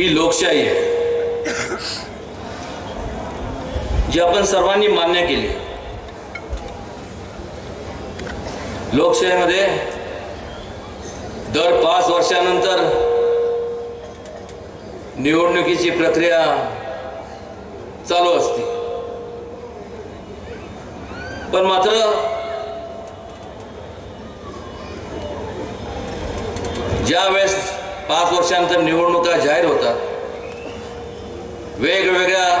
ही लोकशाही आहे. जी आपण सर्वांनी मान्य केली. लोकशाहीमध्ये दर पाच वर्षानंतर निवडणुकीची प्रक्रिया चालू असते. पण मात्र ज्या वेळेस पाच वर्षानंतर निवडणुका जाहीर होतात. वेगवेगळ्या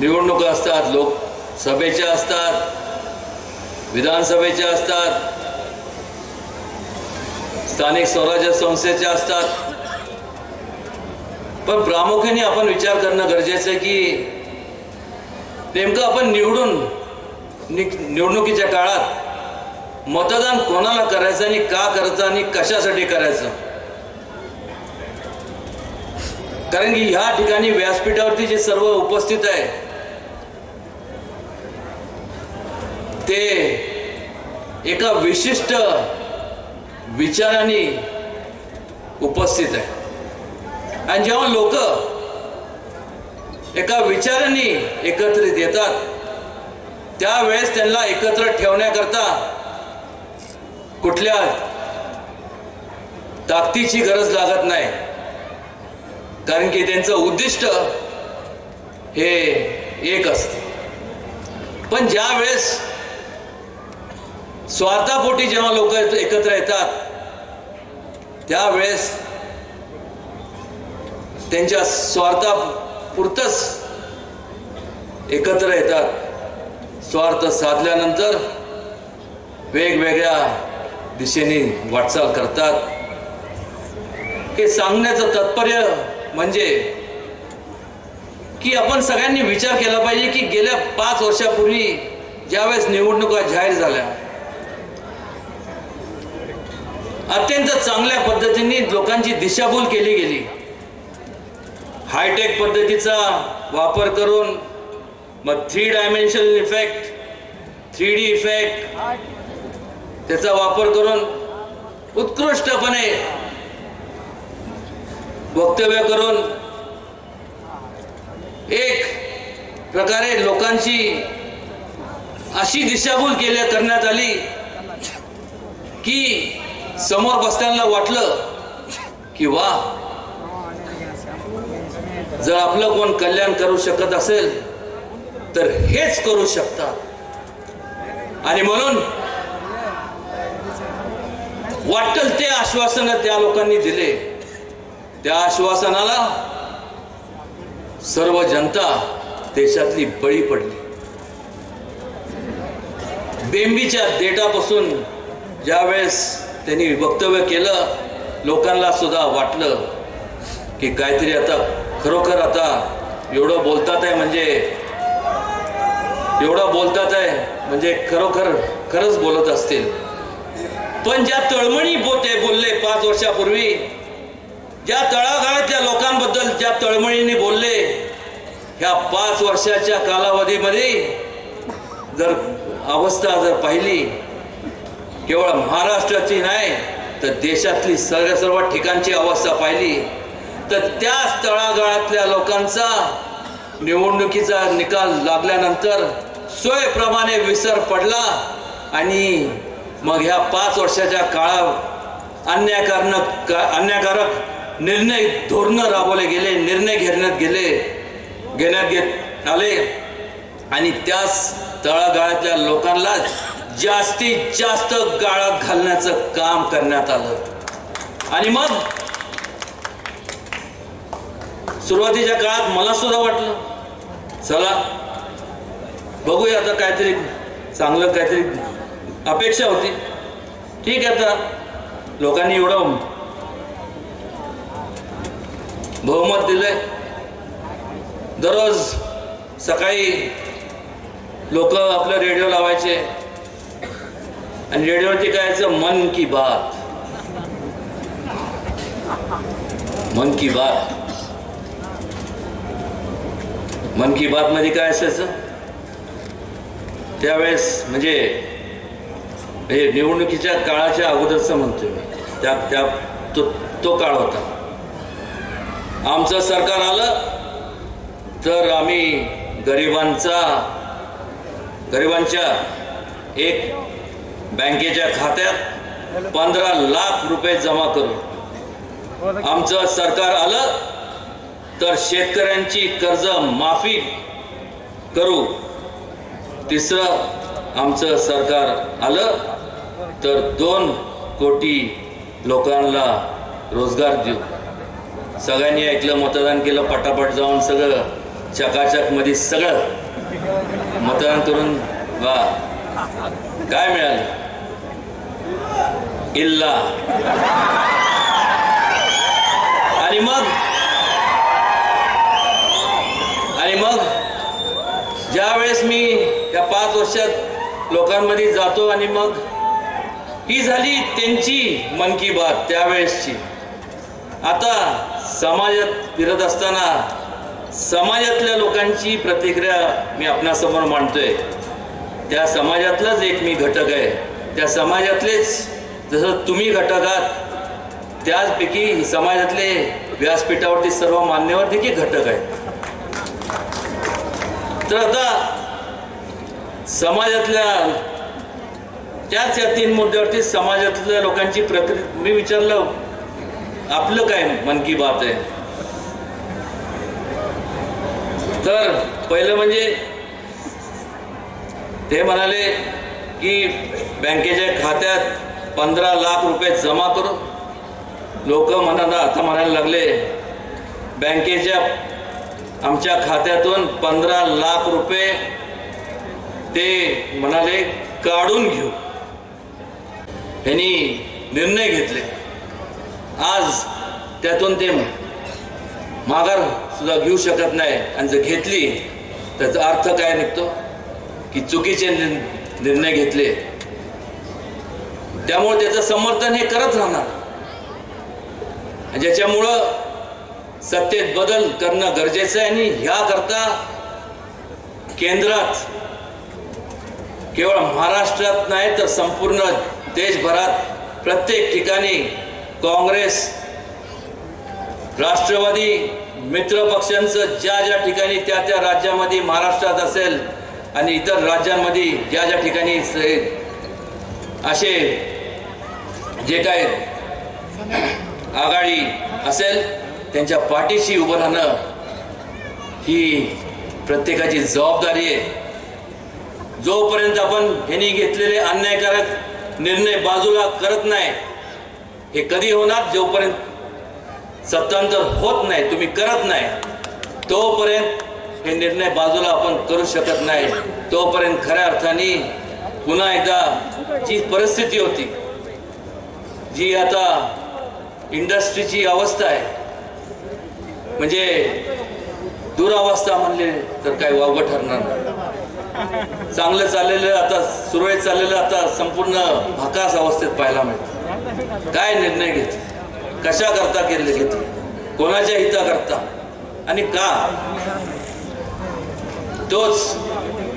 निवडणुका असतात लोकसभेच्या असतात विधानसभेच्या असतात स्थानिक स्वराज्य संस्थेच्या असतात. पण प्रामुख्याने आपण विचार करणं गरजेचं आहे की नेमकं आपण निवडून नि- निवडणुकीच्या काळात मतदान कोणाला करायचं आणि का करायचं आणि कशासाठी करायचं? कारण की ह्या ठिकाणी व्यासपीठावरती जे सर्व उपस्थित आहे ते एका विशिष्ट विचाराने उपस्थित आहे. आणि जेव्हा लोक एका विचाराने एकत्रित येतात त्यावेळेस त्यांना एकत्र ठेवण्याकरता कुठल्या ताकदीची गरज लागत नाही. कारण की त्यांचं उद्दिष्ट हे एक असते. पण ज्या वेळेस स्वार्थापोटी जेव्हा लोक एकत्र येतात त्यावेळेस त्यांच्या स्वार्थापुरतच एकत्र येतात. स्वार्थ साधल्यानंतर वेगवेगळ्या दिशेने वाटचाल करतात. हे सांगण्याचं तात्पर्य म्हणजे की आपण सगळ्यांनी विचार केला पाहिजे की गेल्या पाच वर्षापूर्वी ज्यावेळेस निवडणुका जाहीर झाल्या अत्यंत चांगल्या पद्धतीने लोकांची दिशाभूल केली गेली. हायटेक पद्धतीचा वापर करून मग three dimensional effect three D effect त्याचा वापर करून उत्कृष्टपणे वक्तव्य करून एक प्रकारे लोकांची अशी दिशाभूल केल्या करण्यात आली की समोर बसताना वाटलं की वा जर आपलं कोण कल्याण करू शकत असेल तर हेच करू शकतात. आणि म्हणून वाटल ते आश्वासन त्या लोकांनी दिले. त्या आश्वासनाला सर्व जनता देशातली बळी पडली. बेंबीच्या देटापासून ज्यावेळेस त्यांनी वक्तव्य केलं लोकांना सुद्धा वाटलं की काहीतरी आता खरोखर आता एवढं बोलतात आहे म्हणजे एवढं बोलतात आहे म्हणजे खरोखर खरंच बोलत असतील. पण ज्या तळमणी बोते बोलले पाच वर्षापूर्वी ज्या तळागाळातल्या लोकांबद्दल ज्या तळमळीने बोलले ह्या पाच वर्षाच्या कालावधीमध्ये जर अवस्था जर पाहिली केवळ महाराष्ट्राची नाही तर देशातली सर्व सर्व ठिकाणची अवस्था पाहिली तर त्याच तळागाळातल्या लोकांचा निवडणुकीचा निकाल लागल्यानंतर सोयप्रमाणे विसर पडला आणि मग ह्या पाच वर्षाच्या काळात अन्यायकारक अन्यायकारक निर्णय धोरणं राबवले गेले निर्णय घेण्यात गेले घेण्यात घेत आले. आणि त्याच तळागाळातल्या लोकांना जास्तीत जास्त गाळात घालण्याचं काम करण्यात आलं. आणि मग सुरुवातीच्या काळात मला सुद्धा वाटलं चला बघूया आता काहीतरी चांगलं काहीतरी अपेक्षा होती. ठीक आहे आता लोकांनी एवढं बहुमत दिलंय. दररोज सकाळी लोक आपलं रेडिओ लावायचे. आणि रेडिओवरती काय मन की बात. मन की बात. मन की बात मध्ये काय असायचं? त्यावेळेस म्हणजे हे निवडणुकीच्या काळाच्या अगोदरचं म्हणतोय मी. त्या त्या तो तो काळ होता. आमचं सरकार आलं तर आम्ही गरिबांचा गरिबांच्या एक बँकेच्या खात्यात पंधरा लाख रुपये जमा करू. आमचं सरकार आलं तर शेतकऱ्यांची कर्ज माफी करू. तिसरं आमचं सरकार आलं तर दोन कोटी लोकांना रोजगार देऊ. सगळ्यांनी ऐकलं मतदान केलं पटापट जाऊन सगळं चकाचकमध्ये सगळं. मतदान करून वा. काय मिळालं? इल्ला. आणि मग? आणि मग? ज्या वेळेस मी या पाच वर्षात लोकांमध्ये जातो आणि मग ही झाली त्यांची मन की बात त्यावेळेसची. आता समाजात फिरत असताना समाजातल्या लोकांची प्रतिक्रिया मी आपणासमोर मांडतोय. त्या समाजातलाच एक मी घटक आहे. त्या समाजातलेच जसं तुम्ही घटक आहात त्याचपैकी समाजातले व्यासपीठावरती सर्व मान्यवर देखील घटक आहेत. तर आता समाजातल्या त्याच या तीन मुद्द्यावरती समाजातल्या लोकांची प्रक्रिया मी विचारलं आपलं काय मन की बात आहे? तर पहिलं म्हणजे ते म्हणाले की बँकेच्या खात्यात पंधरा लाख रुपये जमा करू लोक म्हणत आता म्हणायला लागले बँकेच्या आमच्या खात्यातून पंधरा लाख रुपये ते म्हणाले काढून घेऊ. यांनी निर्णय घेतले. आज त्यातून ते माघार सुद्धा घेऊ शकत नाही आणि जर घेतली त्याचा अर्थ काय निघतो? की चुकीचे निर्णय घेतले. त्यामुळे त्याचं समर्थन हे करत राहणार. आणि ज्याच्यामुळं सत्तेत बदल करणं गरजेचं आहे आणि ह्याकरता केंद्रात केवळ महाराष्ट्रात नाही तर संपूर्ण देशभरात प्रत्येक ठिकाणी काँग्रेस राष्ट्रवादी मित्र पक्षांचं ज्या ज्या ठिकाणी त्या त्या राज्यामध्ये महाराष्ट्रात असेल आणि इतर राज्यांमध्ये ज्या ज्या ठिकाणी असे जे काय आघाडी असेल त्यांच्या पाठीशी उभं राहणं ही प्रत्येकाची जबाबदारी आहे. जोपर्यंत आपण ह्यांनी घेतलेले अन्यायकारक निर्णय बाजूला करत नाही हे कधी होणार? जोपर्यंत सत्तांतर होत नाही तुम्ही करत नाही तोपर्यंत हे निर्णय बाजूला आपण करू शकत नाही. तोपर्यंत खऱ्या अर्थाने पुन्हा एकदा जी परिस्थिती होती जी आता इंडस्ट्रीची अवस्था आहे म्हणजे दुरावस्था म्हणले तर काही वावगं ठरणार नाही. चांगलं चाललेलं आता सुरळीत चाललेलं आता संपूर्ण भकास अवस्थेत पाहायला मिळतं. काय निर्णय घेतले? कशा करता केले घेतले? कोणाच्या हिताकरता? आणि का? तोच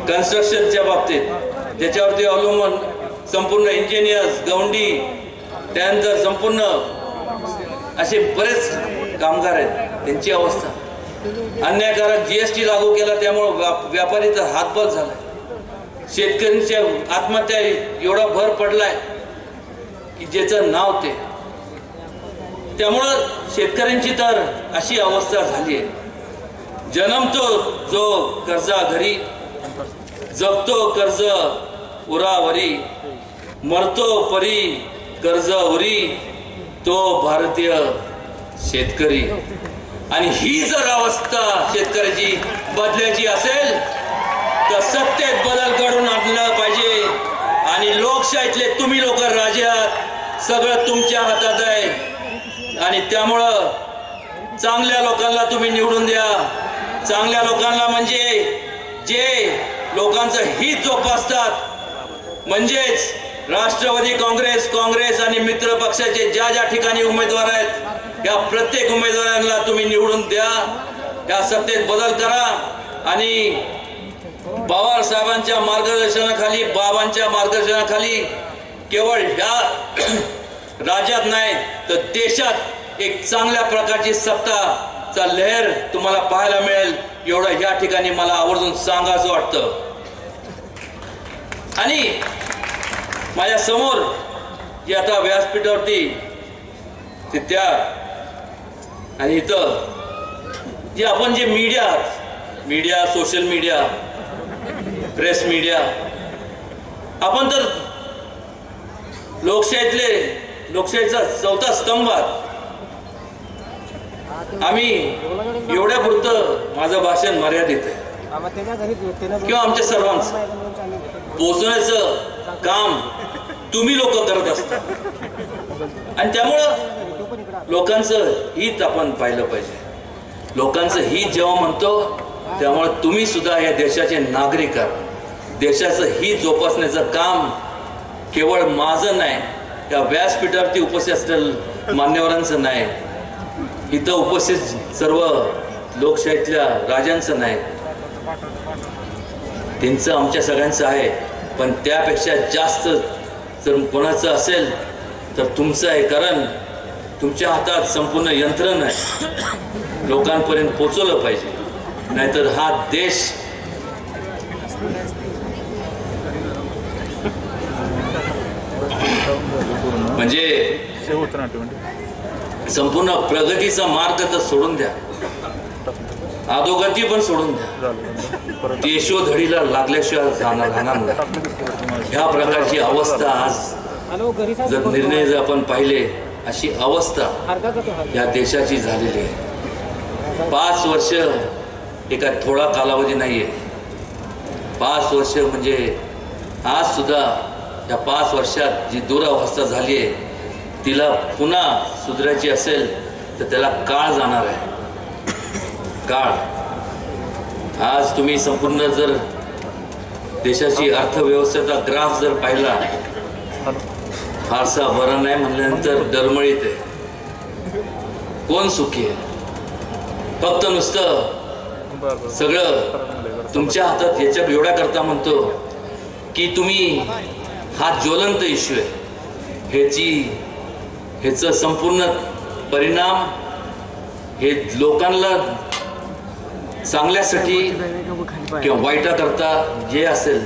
कन्स्ट्रक्शनच्या बाबतीत त्याच्यावरती अवलंबून संपूर्ण इंजिनियर्स गवंडी त्यानंतर संपूर्ण असे बरेच कामगार आहेत. त्यांची अवस्था. अन्यायकारक जीएसटी लागू केला त्यामुळं व्यापारी तर हातबल झाला शेतकऱ्यांच्या आत्महत्या एवढा भर पडलाय. की ज्याचं नाव ते. त्यामुळं शेतकऱ्यांची तर अशी अवस्था झाली आहे जन्मतो जो कर्जा घरी जगतो कर्ज उरावरी मरतो परी कर्ज उरी तो भारतीय शेतकरी. आणि ही जर अवस्था शेतकऱ्याची बदलायची असेल तर सत्तेत बदल घडून आणलं पाहिजे. लोकशाहीतले तुम्ही लोक राजे आहात. सगळं तुमच्या हातात आहे. आणि त्यामुळं चांगल्या लोकांना तुम्ही निवडून द्या. चांगल्या लोकांना म्हणजे जे लोकांचं हित जोपासतात. म्हणजेच राष्ट्रवादी काँग्रेस काँग्रेस आणि मित्र पक्षाचे ज्या ज्या ठिकाणी उमेदवार आहेत या प्रत्येक उमेदवारांना तुम्ही निवडून द्या. या सत्तेत बदल करा. आणि पवार साहेबांच्या मार्गदर्शनाखाली बाबांच्या मार्गदर्शनाखाली केवळ ह्या राज्यात नाही तर देशात एक चांगल्या प्रकारची सत्ता चा लहर तुम्हाला पाहायला मिळेल. एवढं या ठिकाणी मला आवर्जून सांगायचं वाटतं. आणि माझ्यासमोर जी आता व्यासपीठावरती ते त्या आणि इथं जे आपण जे मीडिया आहात media social media press media आपण तर लोकशाहीतले लोकशाहीचा चौथा स्तंभ आहात. आम्ही एवढ्या पुरतं माझं भाषण मर्यादित आहे. किंवा आमच्या सर्वांचं. पोचण्याचं काम तुम्ही लोक करत असता. आणि त्यामुळं लोकांचं हित आपण पाहिलं पाहिजे. लोकांचं हित जेव्हा म्हणतो त्यामुळे तुम्ही सुद्धा या देशाचे नागरिक आहात. देशाचं हित जोपासण्याचं काम केवळ माझं नाही या व्यासपीठावरती उपस्थित असलेल्या मान्यवरांचं नाही. इथं उपस्थित सर्व लोकशाहीतल्या राजांचं नाही. त्यांचं आमच्या सगळ्यांचं आहे पण त्यापेक्षा जास्त जर कोणाचं असेल तर तुमचं आहे कारण तुमच्या हातात संपूर्ण यंत्रण आहे लोकांपर्यंत पोचवलं पाहिजे. नाहीतर हा देश म्हणजे संपूर्ण प्रगतीचा मार्ग तर सोडून द्या. अधोगती पण सोडून द्या. झालं लागल्याशिवाय जाणार राहणार ह्या प्रकारची अवस्था आज जर निर्णय जर आपण पाहिले अशी अवस्था या देशाची झालेली आहे. पाच वर्ष एका थोडा कालावधी नाहीये. पाच वर्ष म्हणजे आज सुद्धा या पाच वर्षात जी दुरावस्था झाली आहे तिला पुन्हा सुधारायची असेल तर त्याला काळ जाणार आहे. काळ. आज तुम्ही संपूर्ण जर देशाची अर्थव्यवस्थेचा ग्राफ जर पाहिला फारसा बरा नाही म्हणल्यानंतर डरमळीत आहे. कोण सुखी आहे? फक्त नुसतं सगळं तुमच्या हातात याच्या एवढ्या करता म्हणतो की तुम्ही हा ज्वलंत इश्यू आहे. ह्याची ह्याचं संपूर्ण परिणाम हे लोकांना चांगल्यासाठी किंवा वाईटाकरता जे असेल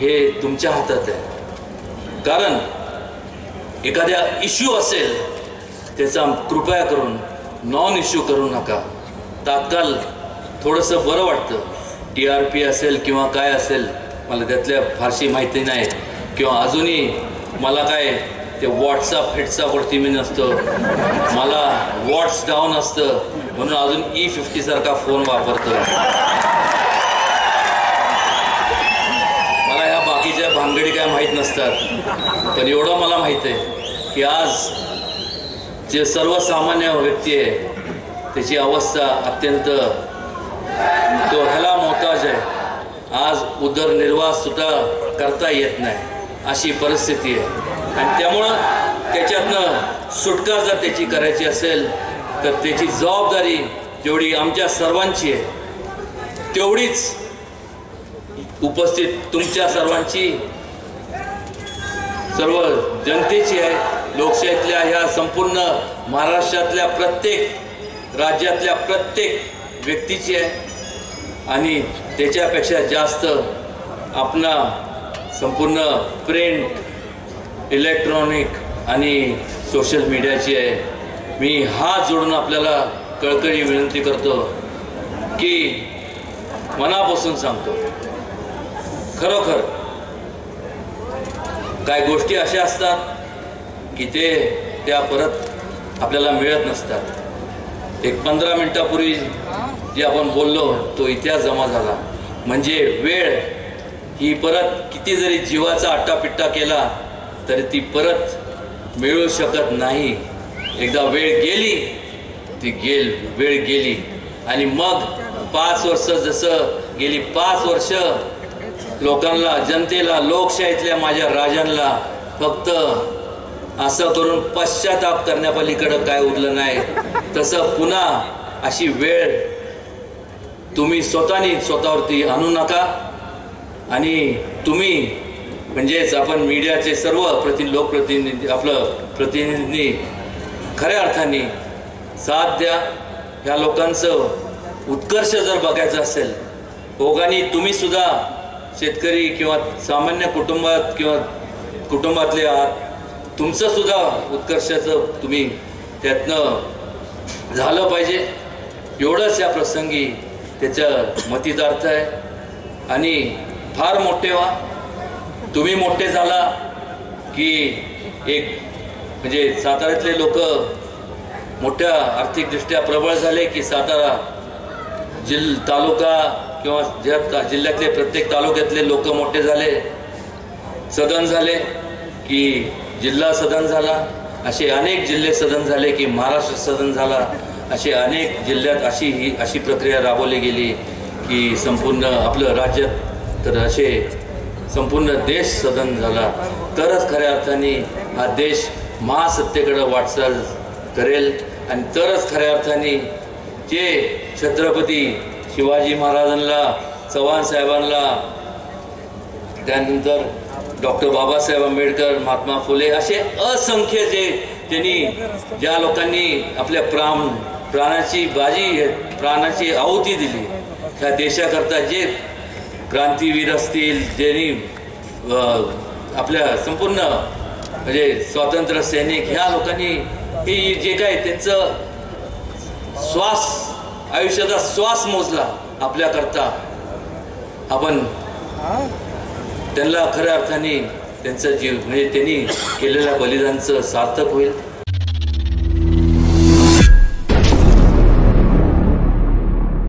हे तुमच्या हातात आहे. कारण एखाद्या इश्यू असेल त्याचा कृपया करून नॉन इश्यू करू नका. तात्काळ थोडंसं बरं वाटतं. टी आर पी असेल किंवा काय असेल मला त्यातल्या फारशी माहिती नाही. किंवा अजूनही मला काय ते व्हॉट्सअप फिट्सअपवरती मी नसतो. मला व्हॉट्स डाऊन असतं. म्हणून अजून e ई फिफ्टी सारखा फोन वापरतो. मला ह्या बाकीच्या भानगडी काय माहीत नसतात. पण एवढं मला माहीत आहे की आज जे सर्वसामान्य व्यक्ती आहे त्याची अवस्था अत्यंत तो ह्याला मोहताज आहे. आज उदरनिर्वाह सुद्धा करता येत नाही. अशी परिस्थिती आहे. आणि त्यामुळं त्याच्यातनं सुटका जर त्याची करायची असेल तर त्याची जबाबदारी जेवढी आमच्या सर्वांची आहे तेवढीच उपस्थित तुमच्या सर्वांची सर्व जनतेची आहे लोकशाहीतल्या ह्या संपूर्ण महाराष्ट्रातल्या प्रत्येक राज्यातल्या प्रत्येक व्यक्तीची आहे. आणि त्याच्यापेक्षा जास्त आपणा संपूर्ण प्रिंट इलेक्ट्रॉनिक आणि सोशल मीडियाची आहे. मी हात जोडून आपल्याला कळकळी विनंती करतो की मनापासून सांगतो खरोखर काय गोष्टी अशा असतात की ते त्या परत आपल्याला मिळत नसतात. एक पंधरा मिनटापूर्वी जे आपण बोललो तो इतिहास जमा झाला. म्हणजे वेळ ही परत किती जरी जीवाचा आट्टापिट्टा केला तरी ती परत मिळू शकत नाही. एकदा वेळ गेली ती गेल वेळ गेली. आणि मग पाच वर्ष जसं गेली पाच वर्ष लोकांना जनतेला लोकशाहीतल्या माझ्या राजांना फक्त असं करून पश्चाताप करण्यापलीकडं काय उरलं नाही. तसं पुन्हा अशी वेळ तुम्ही स्वतःनी स्वतःवरती आणू नका. आणि तुम्ही म्हणजेच आपण मीडियाचे सर्व प्रति लोकप्रतिनिधी आपलं प्रतिनिधी खऱ्या अर्थाने साथ द्या ह्या लोकांचं उत्कर्ष जर बघायचं असेल ओघाने तुम्ही सुद्धा शेतकरी किंवा सामान्य कुटुंबात किंवा कुटुंबातले आहात तुमचं सुद्धा उत्कर्षाचं तुम्ही त्यातनं झालं पाहिजे. एवढंच या प्रसंगी त्याच्या मतितार्थ आहे. आणि फार मोठे व्हा. तुम्ही मोठे झाला की एक म्हणजे साताऱ्यातले लोक मोठ्या आर्थिकदृष्ट्या प्रबळ झाले की सातारा जिल तालुका किंवा ज्या जिल्ह्यातले प्रत्येक तालुक्यातले लोक मोठे झाले. सदन झाले की जिल्हा सदन झाला. असे अनेक जिल्हे सदन झाले की महाराष्ट्र सदन झाला. असे अनेक जिल्ह्यात अशी ही अशी प्रक्रिया राबवली गेली की संपूर्ण आपलं राज्यात तर असे संपूर्ण देश सदन झाला. तरच खऱ्या अर्थाने हा देश महासत्तेकडं वाटचाल करेल आणि तरच खऱ्या अर्थाने जे छत्रपती शिवाजी महाराजांना चव्हाण साहेबांना त्यानंतर डॉक्टर बाबासाहेब आंबेडकर महात्मा फुले असे असंख्य जे त्यांनी ज्या लोकांनी आपल्या प्राण प्राणाची बाजी प्राणाची आहुती दिली. त्या देशाकरता जे क्रांतीवीर असतील ज्यांनी आपल्या संपूर्ण म्हणजे स्वातंत्र्य सैनिक ह्या लोकांनी हे जे काय त्यांचं श्वास आयुष्याचा श्वास मोजला आपल्याकरता. आपण त्यांना खऱ्या अर्थाने त्यांचं जीव म्हणजे त्यांनी केलेल्या बलिदानचं सार्थक होईल.